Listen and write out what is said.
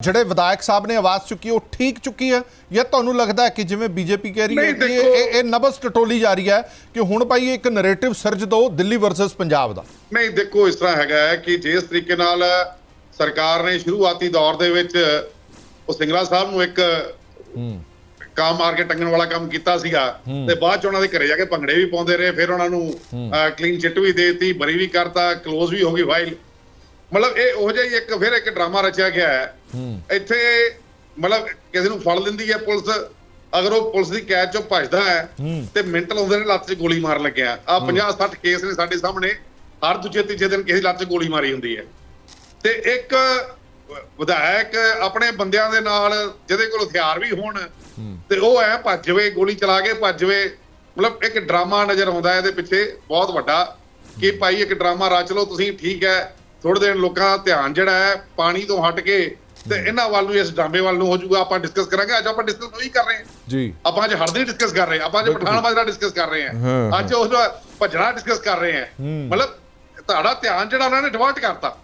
ਜਿਹੜੇ ਵਿਧਾਇਕ ਸਾਹਿਬ ਨੇ ਆਵਾਜ਼ ਚੁੱਕੀ ਉਹ ਠੀਕ ਚੁੱਕੀ ਹੈ। ਜਾਂ ਤੁਹਾਨੂੰ ਲੱਗਦਾ ਹੈ ਕਿ ਜਿਵੇਂ ਬੀਜੇਪੀ ਕਹਿ ਰਹੀ ਹੈ ਕਿ ਇਹ- ਇਹ ਨਬਸ ਟਟੋਲੀ ਜਾ ਰਹੀ ਹੈ ਕਿ ਹੁਣ ਭਾਈ ਇੱਕ ਨੈਰੇਟਿਵ ਸਰਜ ਦੋ ਦਿੱਲੀ ਵਰਸਸ ਪੰਜਾਬ ਦਾ। ਨਹੀਂ ਦੇਖੋ ਇਸ ਤਰ੍ਹਾਂ ਹੈਗਾ ਹੈ ਕਿ ਜਿਸ ਤਰੀਕੇ ਨਾਲ ਸਰਕਾਰ ਨੇ ਸ਼ੁਰੂਆਤੀ ਦੌਰ ਦੇ ਵਿੱਚ ਉਹ ਸਿੰਗਲਾ ਸਾਹਿਬ ਨੂੰ ਇੱਕ ਕੰਮ ਮਾਰ ਕੇ ਟੰਗਣ ਵਾਲਾ ਕੰਮ ਕੀਤਾ ਸੀਗਾ ਤੇ ਬਾਅਦ ਚ ਉਹਨਾਂ ਦੇ ਘਰੇ ਜਾ ਕੇ ਭੰਗੜੇ ਵੀ ਪਾਉਂਦੇ ਰਹੇ ਫਿਰ ਉਹਨਾਂ ਨੂੰ ਕਲੀਨ ਚਿੱਟ ਵੀ ਦੇਤੀ ਬਰੀ ਵੀ ਕਰਤਾ ਕਲੋਜ਼ ਵੀ ਹੋ ਗਈ ਫਾਈਲ ਮਤਲਬ ਇਹ ਉਹ ਜਿਹਾ ਇੱਕ ਫਿਰ ਇੱਕ ਡਰਾਮਾ ਰਚਿਆ ਗਿਆ ਹੈ ਇੱਥੇ ਮਤਲਬ ਕਿਸੇ ਨੂੰ ਫੜ ਲੈਂਦੀ ਹੈ ਪੁਲਿਸ ਅਗਰ ਉਹ ਪੁਲਿਸ ਦੀ ਕੈਦ ਚੋਂ ਭੱਜਦਾ ਹੈ ਤੇ ਮਿੰਟ ਲਾਉਂਦੇ ਨੇ ਲੱਤ 'ਚ ਗੋਲੀ ਮਾਰਨ ਲੱਗਿਆ। ਆ 50 60 ਕੇਸ ਨੇ ਸਾਡੇ ਸਾਹਮਣੇ ਹਰ ਦੂਜੇ ਤੀਜੇ ਦਿਨ ਕਿਸੇ ਲੱਤ 'ਚ ਗੋਲੀ ਮਾਰੀ ਹੁੰਦੀ ਹੈ। ਤੇ ਇੱਕ ਵਿਧਾਇਕ ਆਪਣੇ ਬੰਦਿਆਂ ਦੇ ਨਾਲ ਜਿਹਦੇ ਕੋਲ ਹਥਿਆਰ ਵੀ ਹੋਣ ਤੇ ਉਹ ਐ ਭੱਜ ਜਾਵੇ ਗੋਲੀ ਚਲਾ ਕੇ ਭੱਜ ਜਾਵੇ। ਮਤਲਬ ਇੱਕ ਡਰਾਮਾ ਨਜ਼ਰ ਆਉਂਦਾ ਹੈ ਇਹਦੇ ਪਿੱਛੇ ਬਹੁਤ ਵੱਡਾ ਕਿ ਭਾਈ ਇੱਕ ਡਰਾਮਾ ਰਚ ਲਓ ਤੁਸੀਂ ਠੀਕ ਹੈ ਥੋੜੇ ਦਿਨ ਲੋਕਾਂ ਦਾ ਧਿਆਨ ਜਿਹੜਾ ਹੈ ਪਾਣੀ ਤੋਂ ਹਟ ਕੇ ਤੇ ਇਹਨਾਂ ਵੱਲ ਨੂੰ ਇਸ ਡਰਾਮੇ ਵੱਲ ਨੂੰ ਹੋ ਜਾਊਗਾ ਆਪਾਂ ਡਿਸਕਸ ਕਰਾਂਗੇ। ਅੱਜ ਆਪਾਂ ਡਿਸਕਸ ਉਹੀ ਕਰ ਰਹੇ ਹਾਂ। ਜੀ। ਆਪਾਂ ਅੱਜ ਹਰਦੀ ਡਿਸਕਸ ਕਰ ਰਹੇ ਹਾਂ। ਆਪਾਂ ਅੱਜ ਪਠਾਨ ਮਾਜਰਾ ਡਿਸਕਸ ਕਰ ਰਹੇ ਹਾਂ, ਹਾਂ ਅੱਜ ਉਸ ਭਜਣਾ ਡਿਸਕਸ ਕਰ ਰਹੇ ਹਾਂ। ਮਤਲਬ ਤੁਹਾਡਾ ਧਿਆਨ ਜਿਹੜਾ ਉਹਨਾਂ ਨੇ ਡਿਵਰਟ ਕਰਤਾ।